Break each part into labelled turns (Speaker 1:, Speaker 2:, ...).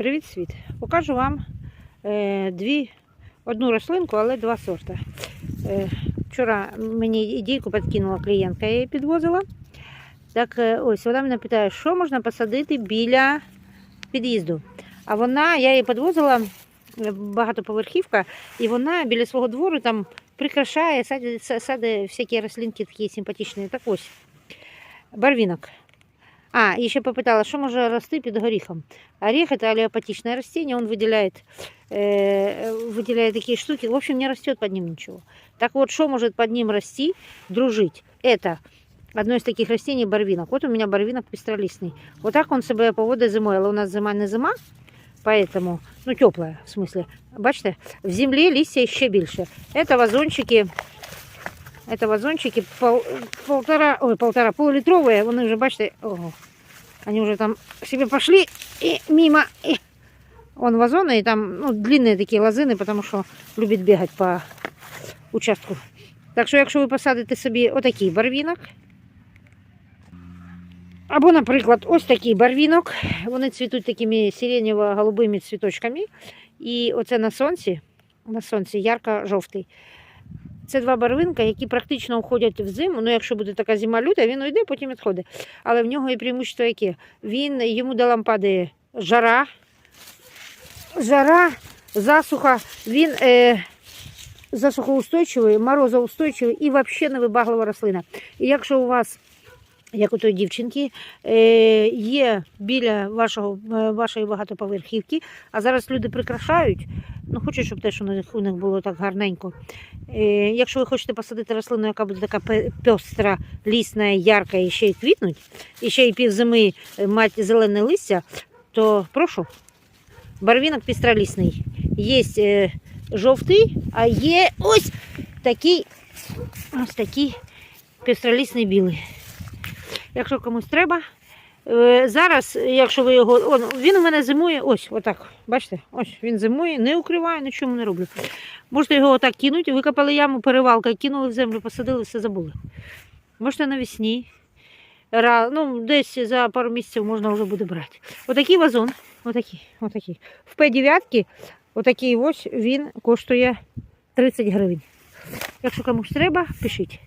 Speaker 1: Привіт, світ! Покажу вам е, дві, одну рослинку, але два сорта. Е, вчора мені ідейку підкинула клієнтка, я її підвозила. Так е, ось вона мене питає, що можна посадити біля під'їзду. А вона, я її підвозила багатоповерхівка, і вона біля свого двору там прикрашає, садить, садить всякі рослинки такі симпатичні. Так ось, барвінок. А, и еще попыталась, что может расти под горихом. Орех это аллеопатичное растение, он выделяет, э, выделяет такие штуки. В общем, не растет под ним ничего. Так вот, что может под ним расти, дружить? Это одно из таких растений барвинок. Вот у меня барвинок пестролистный. Вот так он себе поводить зимой. Але у нас зима не зима, поэтому, ну, теплая, в смысле. Бачите, в земле листья еще больше. Это вазончики, это вазончики пол, полтора, ой, полтора, полулитровые. Вони вже, бачите, ого, они уже там себе пошли и мимо. И... Вон вазоны, и там ну, длинные такие лозини, потому що любить бігати по участку. Так що, якщо ви посадите собі отакий барвінок, або, наприклад, ось такий барвінок, вони цвітуть такими сиренево-голубими цвіточками. І оце на сонці, на сонці ярко-жовтий. Це два барвинка, які практично уходять в зиму. Ну, якщо буде така зима люта, він уйде, потім відходить. Але в нього і преимущество яке? Він йому до лампади жара, жара, засуха, він е, засухоустойчивий, морозоустойчивий і взагалі невибаглива рослина. І якщо у вас, як у той дівчинки, е, є біля вашого, е, вашої багатоповерхівки, а зараз люди прикрашають, ну хочуть, щоб теж у них, у них було так гарненько. Е, якщо ви хочете посадити рослину, яка буде така пестра, лісна, ярка і ще й квітнуть, і ще й півзими мати зелене листя, то прошу. Барвінок пістролісний. Є жовтий, а є ось такий, ось такий пістролісний білий. Якщо комусь треба. е, Зараз, якщо ви його. Он, він у мене зимує, ось, отак. Бачите, ось він зимує, не укриває, нічого не роблю. Можете його отак кинути, викопали яму, перевалка, кинули в землю, посадили, все забули. Можете навесні. Ну, десь за пару місяців можна вже буде брати. Отакий вазон, отакий, отакий. В П9 отакий ось він коштує 30 гривень. Якщо комусь треба, пишіть.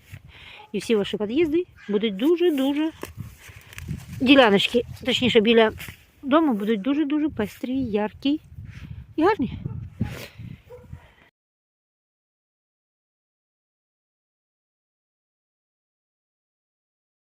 Speaker 1: І всі ваші під'їзди будуть дуже-дуже діляночки, точніше, біля дому будуть дуже-дуже пестрі, яркі і гарні.